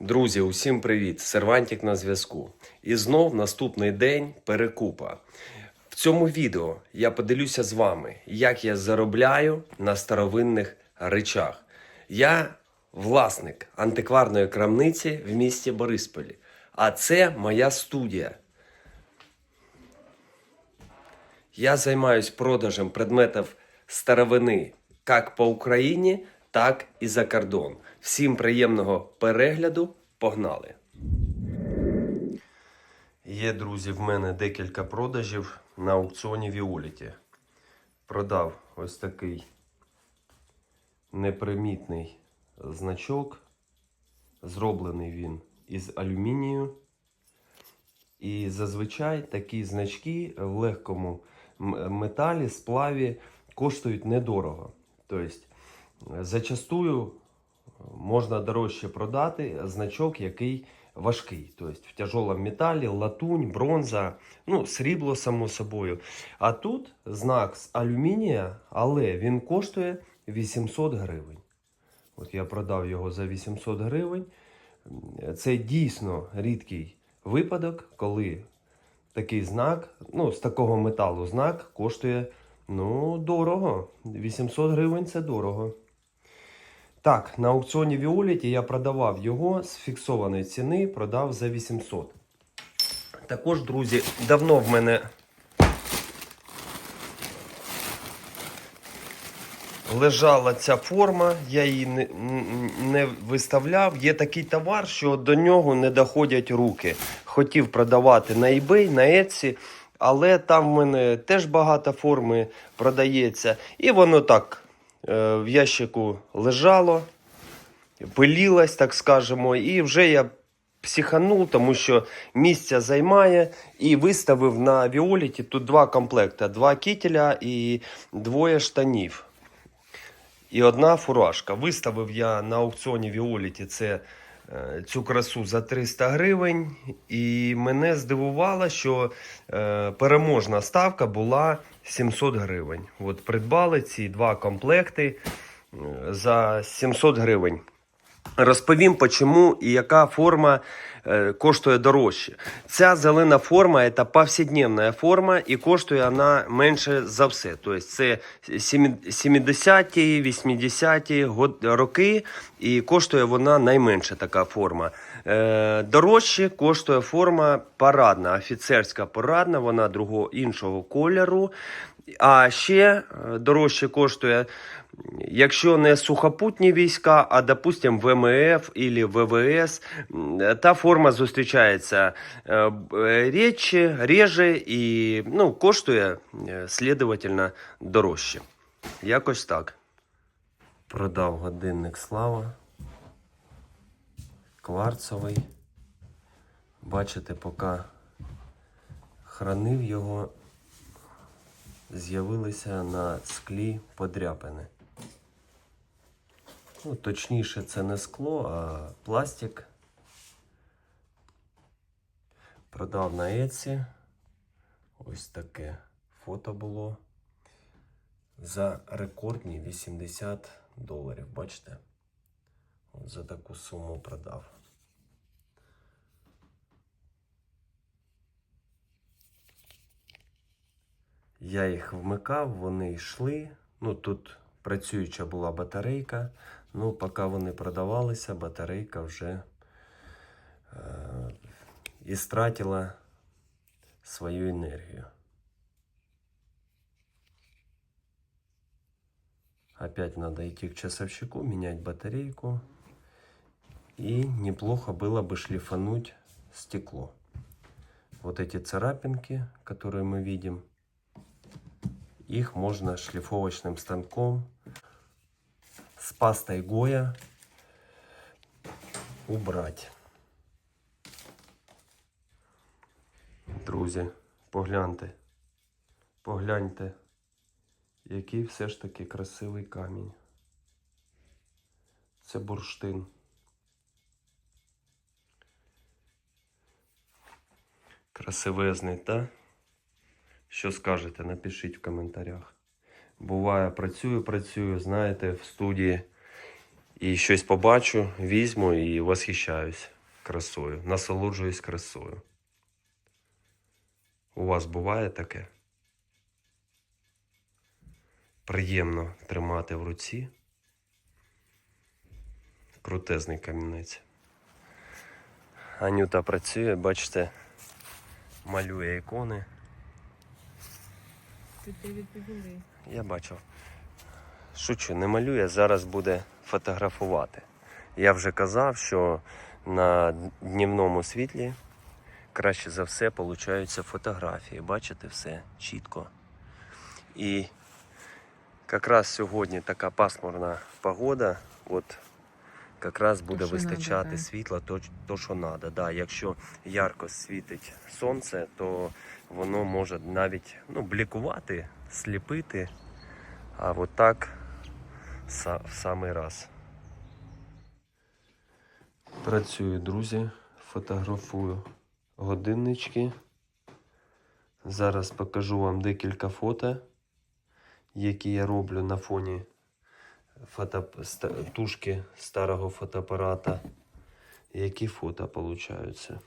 Друзі, усім привіт! Сервантик на зв'язку. І знов наступний день перекупа. В цьому відео я поділюся з вами, як я заробляю на старовинних речах. Я власник антикварної крамниці в місті Борисполі. А це моя студія. Я займаюсь продажем предметів старовини як по Україні, так і за кордон. Всім приємного перегляду. Погнали! Є, друзі, в мене декілька продажів на аукціоні Віоліті. Продав ось такий непримітний значок. Зроблений він із алюмінію. І зазвичай такі значки в легкому металі, сплаві коштують недорого. Тобто, зачастую можна дорожче продати значок, який важкий. Тобто в тяжолому металі, латунь, бронза, ну, срібло, само собою. А тут знак з алюмінія, але він коштує 800 гривень. От я продав його за 800 гривень. Це дійсно рідкий випадок, коли такий знак, ну, з такого металу знак коштує ну, дорого. 800 гривень це дорого. Так, на аукціоні Віоліті я продавав його з фіксованої ціни, продав за 800. Також, друзі, давно в мене лежала ця форма, я її не, не виставляв. Є такий товар, що до нього не доходять руки. Хотів продавати на eBay, на Etsy, але там в мене теж багато форми продається. І воно так в ящику лежало, пилілось, так скажемо, і вже я. Психанув, тому що місця займає і виставив на Віоліті тут два комплекти: два кітеля і двоє штанів і одна фуражка. Виставив я на аукціоні Віоліті це, е, цю красу за 300 гривень, і мене здивувало, що е, переможна ставка була 700 гривень. От придбали ці два комплекти е, за 700 гривень. Розповім, чому і яка форма е, коштує дорожче. Ця зелена форма це повсякденна форма і коштує вона менше за все. Тобто це 70-ті, 80-ті роки, і коштує вона найменше така форма. Е, дорожче коштує форма парадна, офіцерська парадна, вона другого іншого кольору. А ще е, дорожче коштує, якщо не сухопутні війська, а допустим ВМФ або ВВС, та форма зустрічається е, е, рідше, реже і ну, коштує, е, слідовательно, дорожче. Якось так. Продав годинник Слава. Кварцовий. Бачите, поки хранив його, з'явилися на склі подряпини. Ну, точніше, це не скло, а пластик. Продав на Etsy. Ось таке фото було. За рекордні 80 доларів. Бачите? От за таку суму продав. Я їх вмикав, вони йшли. Ну, тут працююча була батарейка. Ну, поки вони продавалися, батарейка вже е, і стратила свою енергію. Опять надо идти к часовщику, менять батарейку. И неплохо было бы шлифануть стекло. Вот эти царапинки, которые мы видим, их можно шлифовочным станком пастой Гоя убрать. Друзі, погляньте, погляньте, який все ж таки красивий камінь. Це бурштин. Красивезний, та? Що скажете, напишіть в коментарях. Буває, працюю, працюю, знаєте, в студії І щось побачу, візьму і восхищаюсь красою, насолоджуюсь красою. У вас буває таке? Приємно тримати в руці. Крутезний камінець. Анюта працює, бачите, малює ікони. Тут ти відповіли. Я бачив. Шучу, не малює, зараз буде фотографувати. Я вже казав, що на днівному світлі краще за все получаються фотографії. Бачите, все чітко. І якраз сьогодні така пасмурна погода, от якраз буде надо, вистачати да. світла, то, то що треба. Да, якщо ярко світить сонце, то воно може навіть ну, блікувати, сліпити. А от так в самий раз. Працюю, друзі, фотографую годиннички. Зараз покажу вам декілька фото, які я роблю на фоні фото... тушки старого фотоапарата. Які фото получаються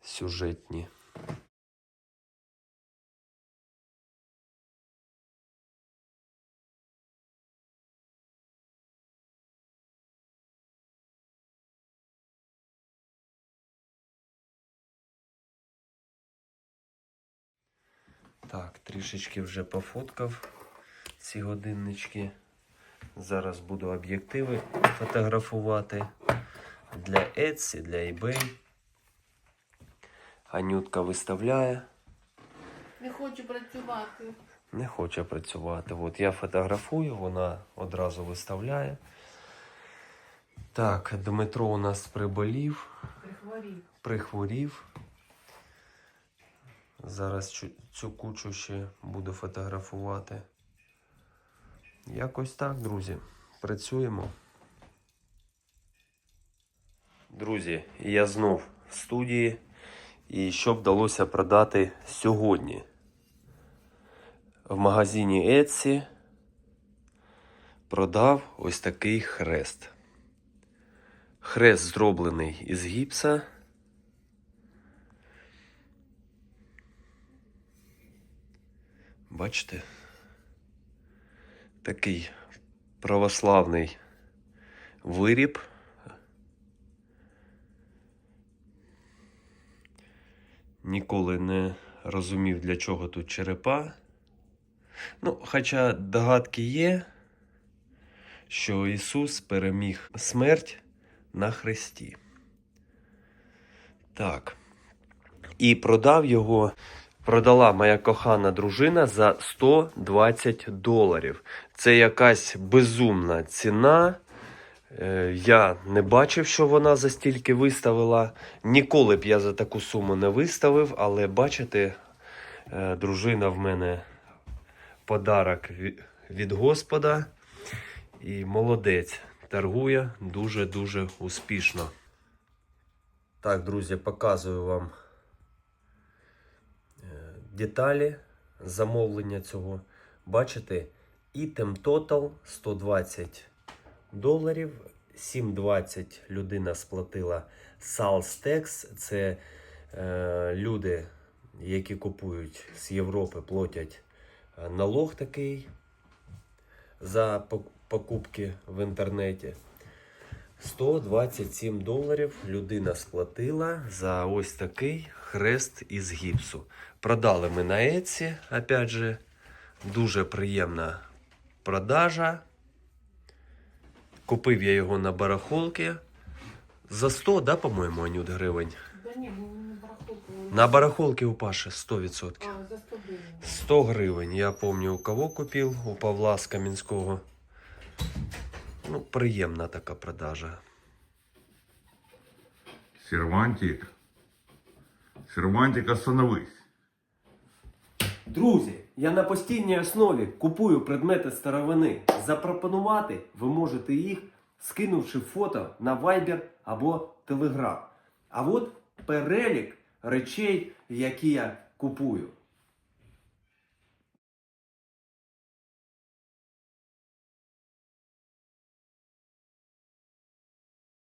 сюжетні. Так, трішечки вже пофоткав ці годиннички. Зараз буду об'єктиви фотографувати для Etsy, для eBay. Анютка виставляє, Не хочу працювати. не хоче працювати. От я фотографую, вона одразу виставляє. Так, Дмитро у нас приболів. Прихворів. прихворів. Зараз цю, цю кучу ще буду фотографувати. Якось так, друзі. Працюємо. Друзі, я знов в студії. І що вдалося продати сьогодні? В магазині Etsy продав ось такий хрест. Хрест зроблений із гіпса. Бачите? Такий православний виріб. Ніколи не розумів, для чого тут черепа. Ну, хоча догадки є, що Ісус переміг смерть на хресті. Так. І продав його продала моя кохана дружина за 120 доларів. Це якась безумна ціна. Е, Я не бачив, що вона за стільки виставила. Ніколи б я за таку суму не виставив, але бачите, е, дружина в мене подарок від Господа. І молодець. Торгує дуже-дуже успішно. Так, друзі, показую вам деталі замовлення цього. Бачите, item total 120 доларів. 7,20 людина сплатила sales. Це е, люди, які купують з Європи, платять е, налог такий за покупки в інтернеті. 127 доларів людина сплатила за ось такий хрест із гіпсу. Продали ми на Etsy, опять же, дуже приємна продажа. Купив я його на барахолки. За 100, да, по-моєму, Анют, гривень. Да ні, ну. На барахолки у Паші 100%. А, за 100 гривень. 100 гривень. Я помню, у кого купив, у Павла з Кам'янського. Ну, приємна така продажа. Сервантик. Сервантик, остановись. Друзі, я на постійній основі купую предмети старовини. Запропонувати ви можете їх, скинувши фото на Viber або Telegram. А от перелік речей, які я купую.